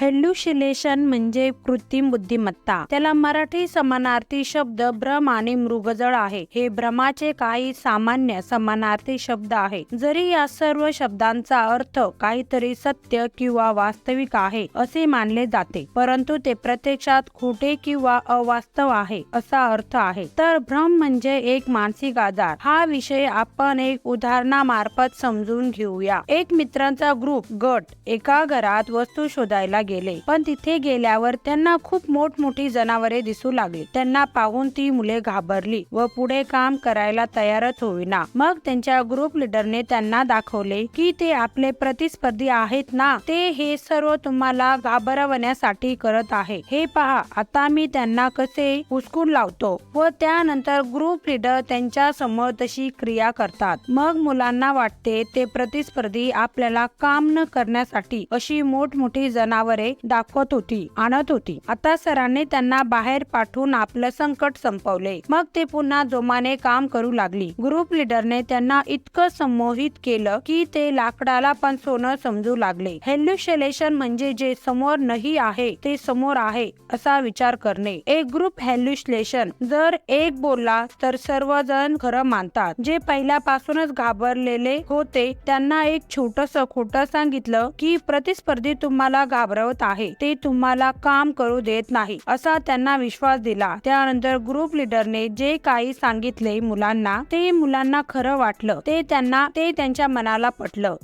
हेल्युशिलेशन म्हणजे कृत्रिम बुद्धिमत्ता. त्याला मराठी समानार्थी शब्द भ्रम आणि मृगजळ आहे. हे भ्रमाचे काही सामान्य समानार्थी शब्द आहे. जरी या सर्व शब्दांचा अर्थ काहीतरी सत्य किंवा वास्तविक आहे असे मानले जाते परंतु ते प्रत्यक्षात खोटे किंवा अवास्तव आहे असा अर्थ आहे. तर भ्रम म्हणजे एक मानसिक आजार. हा विषय आपण एक उदाहरणामार्फत समजून घेऊया. एक मित्रांचा ग्रुप गट एका घरात वस्तू शोधायला गेले. पण तिथे गेल्यावर त्यांना खूप मोठमोठी जनावरे दिसू लागली. त्यांना पाहून ती मुले घाबरली व पुढे काम करायला तयारच होईना. मग त्यांच्या ग्रुप लिडरने त्यांना दाखवले की ते आपले प्रतिस्पर्धी आहेत ना? ते हे सर्व तुम्हाला घाबरवण्यासाठी करत आहे. हे पहा आता मी त्यांना कसे उचकून लावतो व त्यानंतर ग्रुप लिडर त्यांच्यासमोर तशी क्रिया करतात. मग मुलांना वाटते ते प्रतिस्पर्धी आपल्याला काम न करण्यासाठी अशी मोठमोठी जनावरे दाखवत होती आणत होती. आता सरांनी त्यांना बाहेर पाठवून आपलं संकट संपवले. मग ते पुन्हा जोमाने काम करू लागली. ग्रुप लिडरने त्यांना इतकं संमोहित केलं की ते लाकडाला पण सोनं समजू लागले. हॅल्युशलेशन म्हणजे जे समोर नाही आहे ते समोर आहे असा विचार करणे. एक ग्रुप हॅल्युशलेशन जर एक बोलला तर सर्वजण खरं मानतात. जे पहिल्यापासूनच घाबरलेले होते त्यांना एक छोटस खोट सांगितलं की प्रतिस्पर्धी तुम्हाला घाबरव घाबरवत आहे. ते तुम्हाला काम करू देत नाही असा त्यांना विश्वास दिला. त्यानंतर ग्रुप लिडरने जे काही सांगितले मुलांना ते मुलांना खरं वाटलं. ते त्यांना ते त्यांच्या मनाला पटलं.